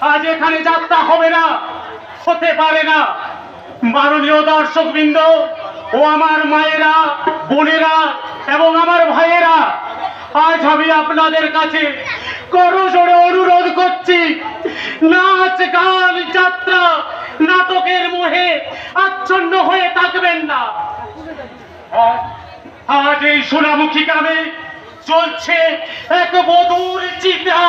আজ এখানে যাত্রা হবে না, হতে পারে না। মাননীয় দর্শক বৃন্দ ও আমার মায়েরা, বোনেরা এবং আমার ভাইয়েরা, আজ আমি আপনাদের কাছে করজোড়ে অনুরোধ করছি, নাচ, গান, যাত্রা, নাটকের মোহে আচ্ছন্ন হয়ে থাকবেন না। আজ- এই সোনামুখী গ্রামে চলছে এক বধুর চিতা।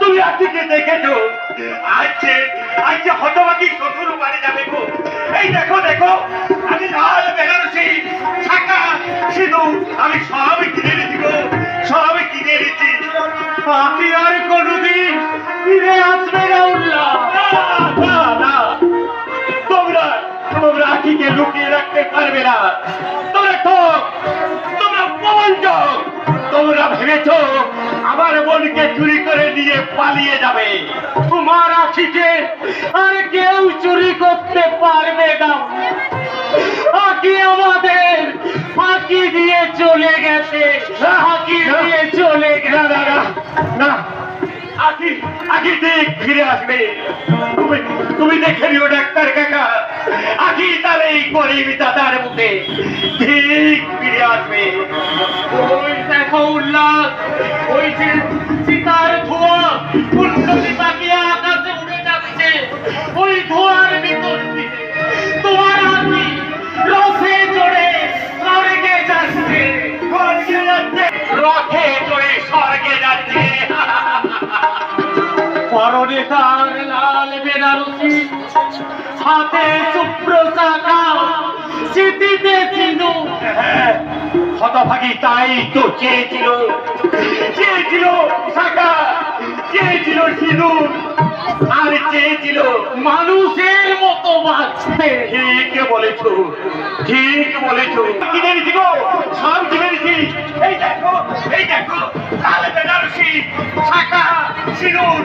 তুমি আজকে দেখেছ আজকে আজকে হতবাকি শ্বশুর আর কোনোদিন ফিরে আসবে না উল্লাহ না না তোমরা তোমরা আখিকে লুকিয়ে রাখতে পারবে না। তোমরা ঠক তোমরা প্রবঞ্চক তোমরা ভেবেছো আমার বোনকে চুরি করে নিয়ে পালিয়ে যাবে। তোমার আখিকে আর কেউ চুরি করতে পারবে না। আকি আমাদের ফাঁকি দিয়ে চলে গেছে। ফাঁকি দিয়ে চলে গেছে আকি ঠিক ফিরে আসবে। তুমি তুমি দেখে নিও ডাক্তার কাকা। আকি তার এই গরিব দাদার মুখে ঠিক ফিরে আসবে। ওই দেখো উল্লাস, ওই যে সীতার ধোয়া কুণ্ডলি পাকিয়ে আকাশে উড়ে যাচ্ছে। ওই ধোয়ার ভিতর স্মৃতিতে হতভাগী তাই তো চেয়েছিল। আর চেয়েছিল মানুষের মতো বাঁচতে। ঠিক বলেছ ঠিক বলেছ।